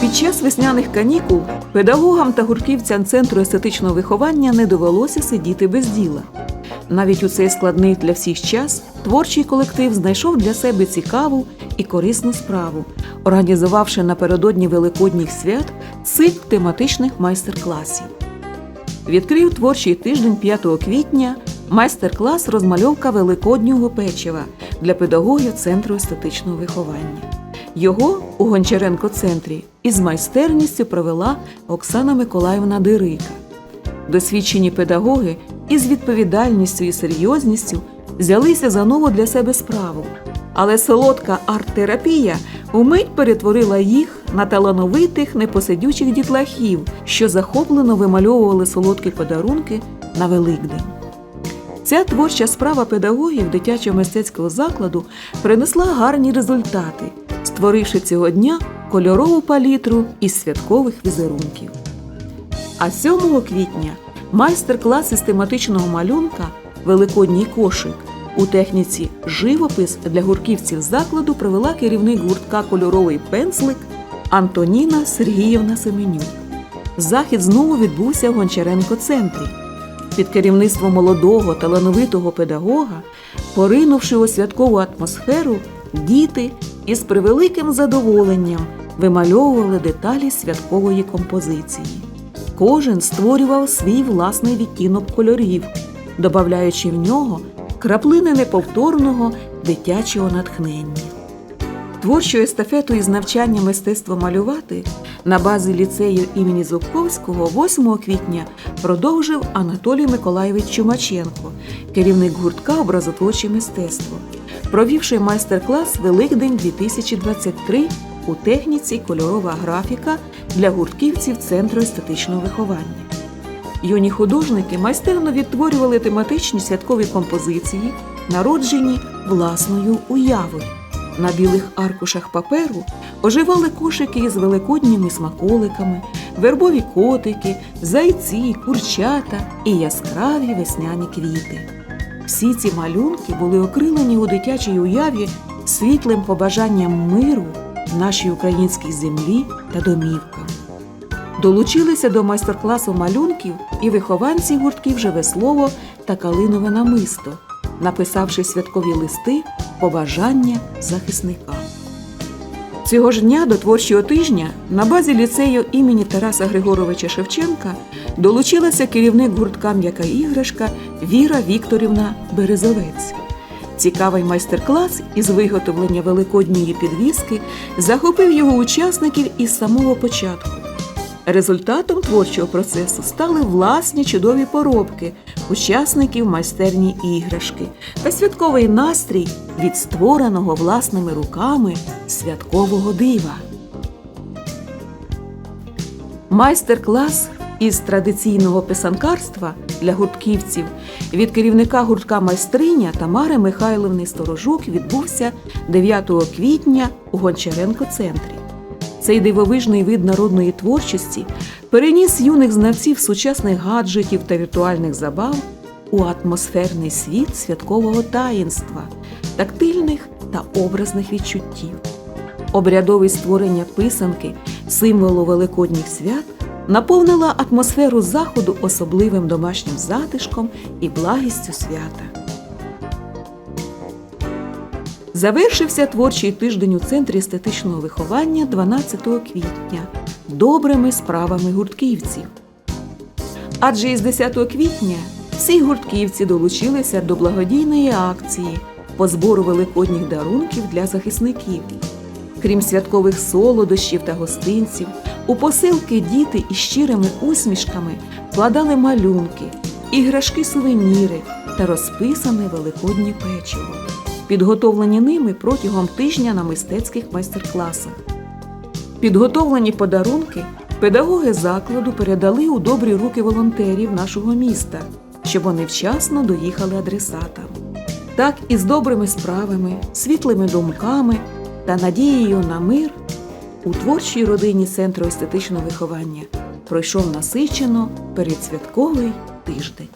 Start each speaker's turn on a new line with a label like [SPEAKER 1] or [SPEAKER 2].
[SPEAKER 1] Під час весняних канікул педагогам та гуртківцям центру естетичного виховання не довелося сидіти без діла. Навіть у цей складний для всіх час творчий колектив знайшов для себе цікаву і корисну справу, організувавши напередодні великодніх свят цикл тематичних майстер-класів. Відкрив творчий тиждень 5 квітня майстер-клас розмальовка великоднього печива для педагогів центру естетичного виховання. Його у Гончаренко центрі із майстерністю провела Оксана Миколаївна Дирика. Досвідчені педагоги із відповідальністю і серйозністю взялися за нову для себе справу. Але солодка арт-терапія вмить перетворила їх на талановитих непосидючих дітлахів, що захоплено вимальовували солодкі подарунки на Великдень. Ця творча справа педагогів дитячого мистецького закладу принесла гарні результати, створивши цього дня кольорову палітру із святкових візерунків. А 7 квітня майстер-клас із тематичного малюнка Великодній кошик у техніці живопис для гурківців закладу провела керівник гуртка Кольоровий пензлик Антоніна Сергіївна Семенюк. Захід знову відбувся в Гончаренко центрі. Під керівництвом молодого талановитого педагога, поринувши у святкову атмосферу, діти із превеликим задоволенням вимальовували деталі святкової композиції. Кожен створював свій власний відтінок кольорів, додаючи в нього краплини неповторного дитячого натхнення. Творчу естафету із навчання мистецтва малювати на базі ліцею імені Зубковського 8 квітня продовжив Анатолій Миколайович Чумаченко, керівник гуртка образотворче мистецтво, провівши майстер-клас Великдень 2023 у техніці кольорова графіка для гуртківців Центру естетичного виховання. Юні художники майстерно відтворювали тематичні святкові композиції, народжені власною уявою. На білих аркушах паперу оживали кошики із великодніми смаколиками, вербові котики, зайці, курчата і яскраві весняні квіти. Всі ці малюнки були окрилені у дитячій уяві світлим побажанням миру нашій українській землі та домівка. Долучилися до майстер-класу малюнків і вихованці гуртків Живе слово та Калинове намисто, написавши святкові листи побажання захисникам. Цього ж дня до творчого тижня на базі ліцею імені Тараса Григоровича Шевченка долучилася керівник гуртка М'яка іграшка Віра Вікторівна Березовець. Цікавий майстер-клас із виготовлення великодньої підвіски захопив його учасників із самого початку. Результатом творчого процесу стали власні чудові поробки учасників майстерні іграшки та святковий настрій від створеного власними руками святкового дива. Майстер-клас із традиційного писанкарства для гуртківців від керівника гуртка майстриня Тамари Михайловни Сторожук відбувся 9 квітня у Гончаренко центрі. Цей дивовижний вид народної творчості переніс юних знавців сучасних гаджетів та віртуальних забав у атмосферний світ святкового таїнства, тактильних та образних відчуттів. Обрядове створення писанки, символу великодніх свят, наповнила атмосферу заходу особливим домашнім затишком і благістю свята. Завершився творчий тиждень у центрі естетичного виховання 12 квітня добрими справами гуртківців. Адже із 10 квітня всі гуртківці долучилися до благодійної акції по збору великодніх дарунків для захисників. Крім святкових солодощів та гостинців, у посилки діти із щирими усмішками вкладали малюнки, іграшки сувеніри та розписане великоднє печиво підготовлені ними протягом тижня на мистецьких майстер-класах. Підготовлені подарунки педагоги закладу передали у добрі руки волонтерів нашого міста, щоб вони вчасно доїхали адресатам. Так і з добрими справами, світлими думками та надією на мир у творчій родині Центру естетичного виховання пройшов насичено передсвятковий тиждень.